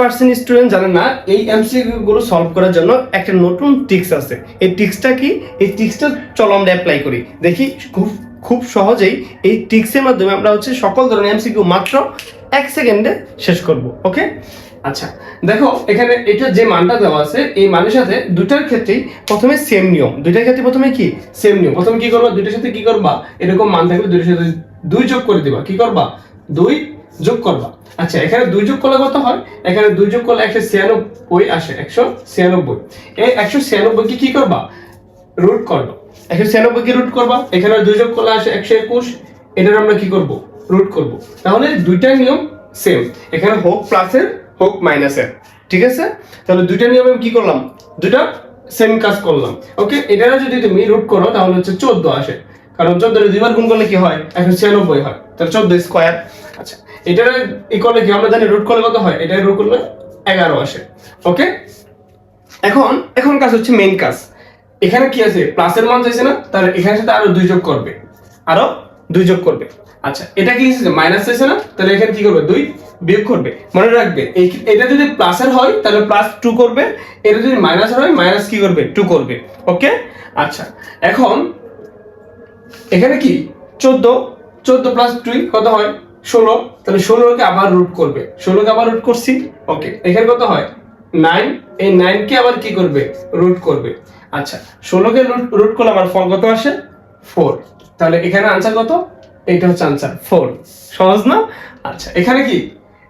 Percent student জানে না, এই এমসিকিউ গুলো সলভ করার জন্য একটা নতুন টিক্স আছে। এই টিক্সটা কি? এই টিক্সটা চলো আমরা অ্যাপ্লাই করি। দেখি, খুব খুব সহজেই এই টিক্সের মাধ্যমে আমরা হচ্ছে সকল ধরনের এমসিকিউ মাত্র এক সেকেন্ডে শেষ করব ওকে আচ্ছা দেখো, এখানে এটা যে মানটা দেওয়া আছে, এই মানের সাথে দুটার ক্ষেত্রেই প্রথমে সেম নিয়ম। দুইটার ক্ষেত্রে প্রথমে কি? সেম নিয়ম। প্রথমে কি করবা? দুইটার সাথে কি করবা? এরকম মান থাকলে দুইটার সাথে দুই যোগ করে দিবা। কি করবা? দুই যোগ করবা। আচ্ছা এখানে দুই যোগ করলে কত হয়? এখানে দুই যোগ করলে একশো ছিয়ানব্বই আসে, একশো ছিয়ানব্বই। এই একশো ছিয়ানব্বই কি করবা? রুট করবা। একশো ছিয়ানব্বই কি রুট করবা? এখানে দুই যোগ করলে আসে একশো একুশ। এটার আমরা কি করব? রুট করব। তাহলে দুইটা নিয়ম সেম এখানে হোক প্লাসের হোক মাইনাসের ঠিক আছে? তাহলে দুইটা নিয়মে আমি কি করলাম? দুইটা সেম কাজ করলাম। ওকে এটা যদি তুমি রুট করো, তাহলে হচ্ছে চোদ্দ আসে। কারণ চোদ্দ দুইবার গুণ করলে কি হয়? একশো ছিয়ানব্বই হয়। তাহলে চোদ্দ স্কোয়ার আচ্ছা এটা ই করলে কি আমরা জানি রুট করলে কত হয়? এটা রুট করলে এগারো আসে। ওকে এখন এখন কাজ হচ্ছে মেইন কাজ। এখানে কি আছে? প্লাসের মান চাইছে না তাহলে এখানে সাথে আরও দুই যোগ করবে। আরও দুই যোগ করবে। আচ্ছা এটা কি মাইনাস চাইছে না, তাহলে এখানে কি করবে? দুই বিয়োগ করবে। মনে রাখবে এটা যদি প্লাসের হয়, তাহলে প্লাস টু করবে। এটা যদি মাইনাস হয় মাইনাস কি করবে? টু করবে। ওকে আচ্ছা এখন এখানে কি? চোদ্দ চোদ্দ প্লাস দুই কত হয়? ষোলো, তাহলে ষোলোকে আবার রুট করবে। ষোলোকে আবার রুট করছি? ওকে এখানে কত হয়? নাইন এই নাইনকে আবার কি করবে? রুট করবে। আচ্ছা ষোলোকে রুট রুট করলে আমার ফল কত আসে? ফোর তাহলে এখানে আনসার কত? এটা হচ্ছে আনসার ফোর সহজ না? আচ্ছা এখানে কি?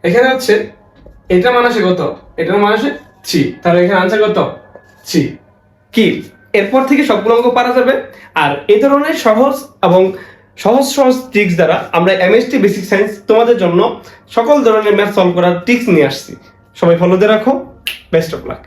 এখানে হচ্ছে এটা মান আসে কত? এটার মান আসে থ্রি তাহলে এখানে আনসার কত? থ্রি কি? এরপর থেকে সবগুলো অঙ্ক পারা যাবে। আর এই ধরনের সহজ এবং সহজ সহজ ট্রিক্স দ্বারা আমরা এমএসটি বেসিক সায়েন্স তোমাদের জন্য সকল ধরনের ম্যাথ সলভ করার ট্রিক্স নিয়ে আসছি। সবাই ফলো দিয়ে রাখো। Best of luck